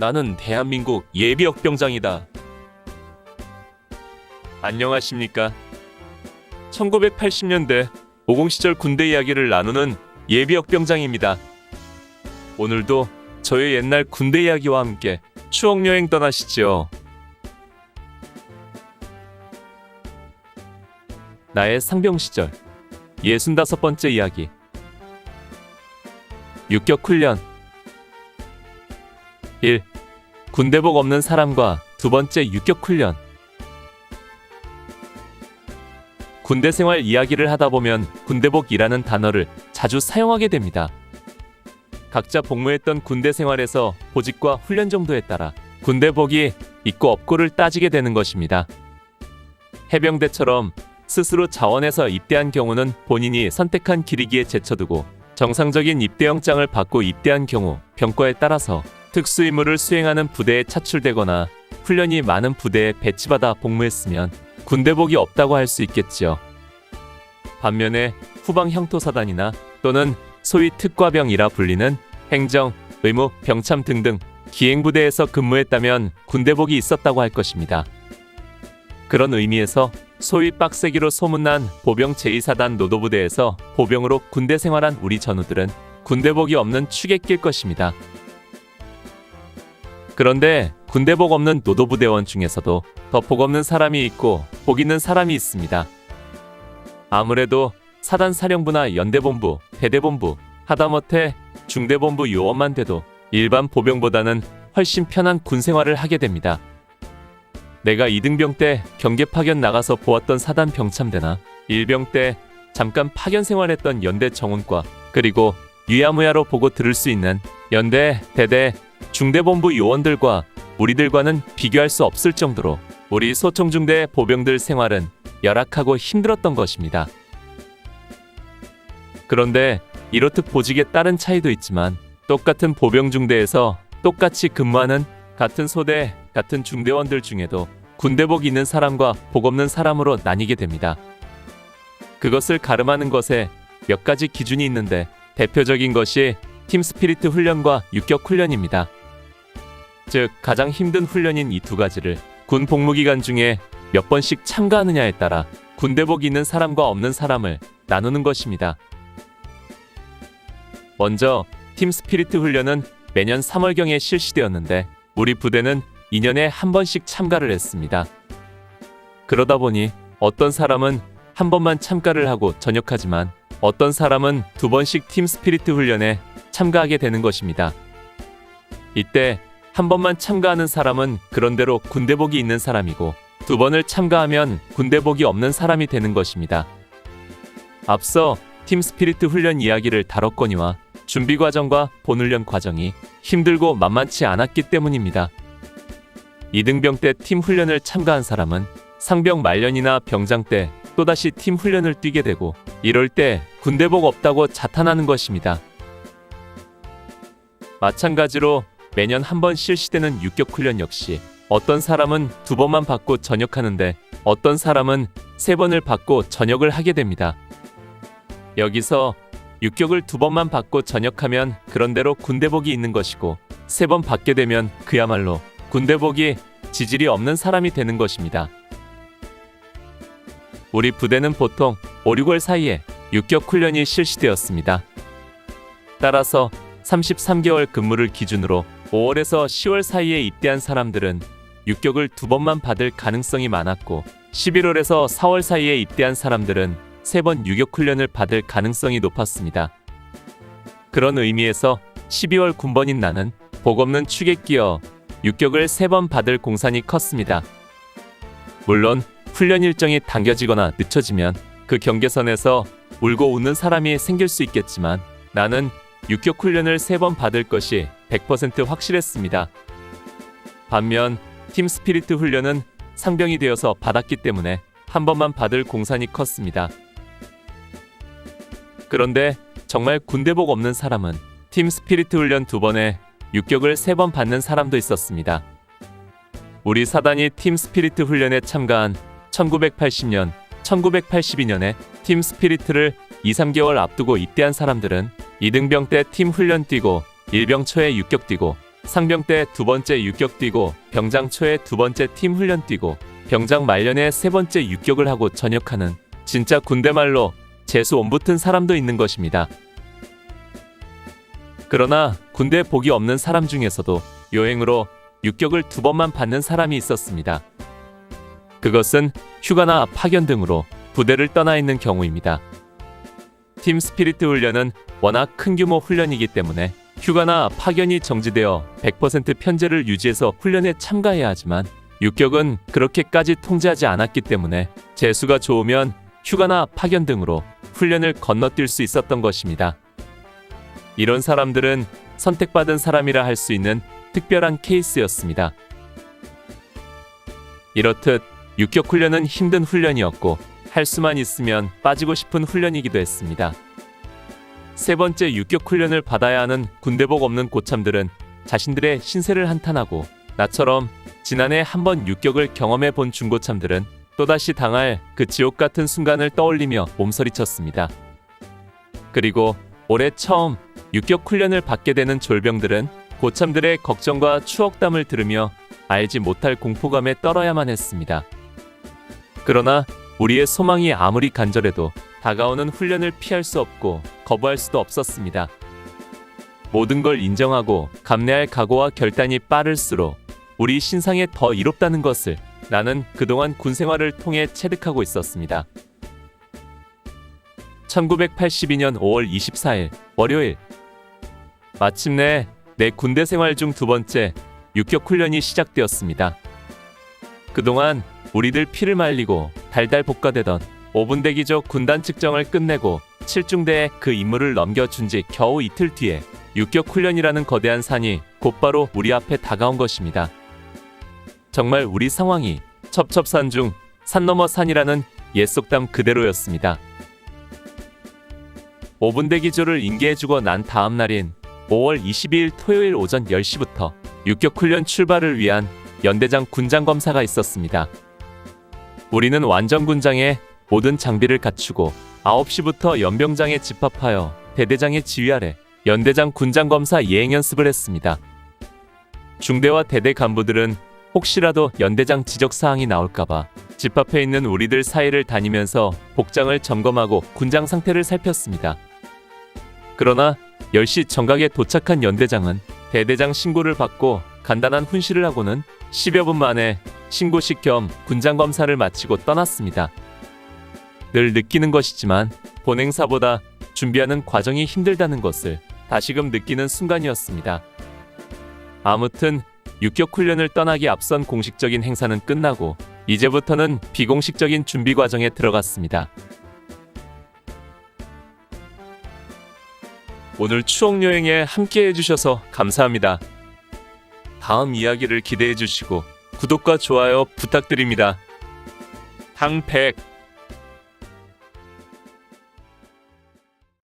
나는 대한민국 예비역 병장이다. 안녕하십니까? 1980년대 50 시절 군대 이야기를 나누는 예비역 병장입니다. 오늘도 저의 옛날 군대 이야기와 함께 추억 여행 떠나시죠. 나의 상병 시절 65번째 이야기 육격 훈련 1. 군대복 없는 사람과 두 번째 육격 훈련 군대 생활 이야기를 하다 보면 군대복이라는 단어를 자주 사용하게 됩니다. 각자 복무했던 군대 생활에서 보직과 훈련 정도에 따라 군대복이 있고 없고를 따지게 되는 것입니다. 해병대처럼 스스로 자원해서 입대한 경우는 본인이 선택한 길이기에 제쳐두고 정상적인 입대영장을 받고 입대한 경우 병과에 따라서 특수 임무를 수행하는 부대에 차출되거나 훈련이 많은 부대에 배치받아 복무했으면 군대복이 없다고 할 수 있겠지요. 반면에 후방 형토사단이나 또는 소위 특과병이라 불리는 행정, 의무, 병참 등등 기행부대에서 근무했다면 군대복이 있었다고 할 것입니다. 그런 의미에서 소위 빡세기로 소문난 보병 제2사단 노도부대에서 보병으로 군대 생활한 우리 전우들은 군대복이 없는 낄 것입니다. 그런데 군대복 없는 노도부대원 중에서도 더 복 없는 사람이 있고 복 있는 사람이 있습니다. 아무래도 사단 사령부나 연대본부, 대대본부, 하다못해 중대본부 요원만 돼도 일반 보병보다는 훨씬 편한 군 생활을 하게 됩니다. 내가 이등병 때 경계 파견 나가서 보았던 사단 병참대나 일병 때 잠깐 파견 생활했던 연대 정훈과 그리고 유야무야로 보고 들을 수 있는 연대, 대대, 중대본부 요원들과 우리들과는 비교할 수 없을 정도로 우리 소총중대 보병들 생활은 열악하고 힘들었던 것입니다. 그런데 이렇듯 보직에 따른 차이도 있지만 똑같은 보병중대에서 똑같이 근무하는 같은 소대, 같은 중대원들 중에도 군대복 있는 사람과 복 없는 사람으로 나뉘게 됩니다. 그것을 가름하는 것에 몇 가지 기준이 있는데 대표적인 것이 팀 스피리트 훈련과 육격 훈련입니다. 즉 가장 힘든 훈련인 이 두 가지를 군 복무 기간 중에 몇 번씩 참가하느냐에 따라 군대복 있는 사람과 없는 사람을 나누는 것입니다. 먼저 팀 스피리트 훈련은 매년 3월경에 실시되었는데 우리 부대는 2년에 한 번씩 참가를 했습니다. 그러다 보니 어떤 사람은 한 번만 참가를 하고 전역하지만 어떤 사람은 두 번씩 팀 스피리트 훈련에 참가하게 되는 것입니다. 이때 한 번만 참가하는 사람은 그런대로 군대복이 있는 사람이고 두 번을 참가하면 군대복이 없는 사람이 되는 것입니다. 앞서 팀 스피리트 훈련 이야기를 다뤘거니와 준비 과정과 본훈련 과정이 힘들고 만만치 않았기 때문입니다. 이등병 때 팀 훈련을 참가한 사람은 상병 말년이나 병장 때 또다시 팀 훈련을 뛰게 되고 이럴 때 군대복 없다고 자탄하는 것입니다. 마찬가지로 매년 한 번 실시되는 육격 훈련 역시 어떤 사람은 두 번만 받고 전역하는데 어떤 사람은 세 번을 받고 전역을 하게 됩니다. 여기서 육격을 두 번만 받고 전역하면 그런대로 군대복이 있는 것이고 세 번 받게 되면 그야말로 군대복이 지질이 없는 사람이 되는 것입니다. 우리 부대는 보통 5, 6월 사이에 육격 훈련이 실시되었습니다. 따라서 33개월 근무를 기준으로 5월에서 10월 사이에 입대한 사람들은 육격을 두 번만 받을 가능성이 많았고 11월에서 4월 사이에 입대한 사람들은 세 번 유격 훈련을 받을 가능성이 높았습니다. 그런 의미에서 12월 군번인 나는 복 없는 축에 끼어 육격을 세 번 받을 공산이 컸습니다. 물론 훈련 일정이 당겨지거나 늦춰지면 그 경계선에서 울고 웃는 사람이 생길 수 있겠지만 나는 육격 훈련을 세 번 받을 것이 100% 확실했습니다. 반면 팀 스피리트 훈련은 상병이 되어서 받았기 때문에 한 번만 받을 공산이 컸습니다. 그런데 정말 군대복 없는 사람은 팀 스피리트 훈련 두 번에 육격을 세 번 받는 사람도 있었습니다. 우리 사단이 팀 스피리트 훈련에 참가한 1980년, 1982년에 팀 스피리트를 2, 3개월 앞두고 입대한 사람들은 이등병 때 팀 훈련 뛰고 일병 초에 육격 뛰고 상병 때 두 번째 육격 뛰고 병장 초에 두 번째 팀 훈련 뛰고 병장 말년에 세 번째 육격을 하고 전역하는 진짜 군대 말로 재수 온 붙은 사람도 있는 것입니다. 그러나 군대 복이 없는 사람 중에서도 요행으로 육격을 두 번만 받는 사람이 있었습니다. 그것은 휴가나 파견 등으로 부대를 떠나 있는 경우입니다. 팀 스피리트 훈련은 워낙 큰 규모 훈련이기 때문에 휴가나 파견이 정지되어 100% 편제를 유지해서 훈련에 참가해야 하지만 육격은 그렇게까지 통제하지 않았기 때문에 재수가 좋으면 휴가나 파견 등으로 훈련을 건너뛸 수 있었던 것입니다. 이런 사람들은 선택받은 사람이라 할 수 있는 특별한 케이스였습니다. 이렇듯 육격 훈련은 힘든 훈련이었고 할 수만 있으면 빠지고 싶은 훈련이기도 했습니다. 세 번째 육격 훈련을 받아야 하는 군대복 없는 고참들은 자신들의 신세를 한탄하고 나처럼 지난해 한번 육격을 경험해 본 중고참들은 또다시 당할 그 지옥 같은 순간을 떠올리며 몸서리쳤습니다. 그리고 올해 처음 육격 훈련을 받게 되는 졸병들은 고참들의 걱정과 추억담을 들으며 알지 못할 공포감에 떨어야만 했습니다. 그러나 우리의 소망이 아무리 간절해도 다가오는 훈련을 피할 수 없고 거부할 수도 없었습니다. 모든 걸 인정하고 감내할 각오와 결단이 빠를수록 우리 신상에 더 이롭다는 것을 나는 그동안 군 생활을 통해 체득하고 있었습니다. 1982년 5월 24일 월요일 마침내 내 군대 생활 중 두 번째 육격 훈련이 시작되었습니다. 그동안 우리들 피를 말리고 달달 볶아대던 5분 대기조 군단 측정을 끝내고 7중대에 그 임무를 넘겨준 지 겨우 이틀 뒤에 육격 훈련이라는 거대한 산이 곧바로 우리 앞에 다가온 것입니다. 정말 우리 상황이 첩첩산 중산 너머 산이라는 옛 속담 그대로였습니다. 5분 대 기조를 인계해주고 난 다음 날인 5월 22일 토요일 오전 10시부터 육격 훈련 출발을 위한 연대장 군장 검사가 있었습니다. 우리는 완전 군장에 모든 장비를 갖추고 9시부터 연병장에 집합하여 대대장의 지휘 아래 연대장 군장 검사 예행 연습을 했습니다. 중대와 대대 간부들은 혹시라도 연대장 지적 사항이 나올까봐 집합해 있는 우리들 사이를 다니면서 복장을 점검하고 군장 상태를 살폈습니다. 그러나 10시 정각에 도착한 연대장은 대대장 신고를 받고 간단한 훈시를 하고는 10여 분 만에 신고식 겸 군장 검사를 마치고 떠났습니다. 늘 느끼는 것이지만 본행사보다 준비하는 과정이 힘들다는 것을 다시금 느끼는 순간이었습니다. 아무튼 육격 훈련을 떠나기 앞선 공식적인 행사는 끝나고 이제부터는 비공식적인 준비 과정에 들어갔습니다. 오늘 추억 여행에 함께 해주셔서 감사합니다. 다음 이야기를 기대해 주시고 구독과 좋아요 부탁드립니다. 항백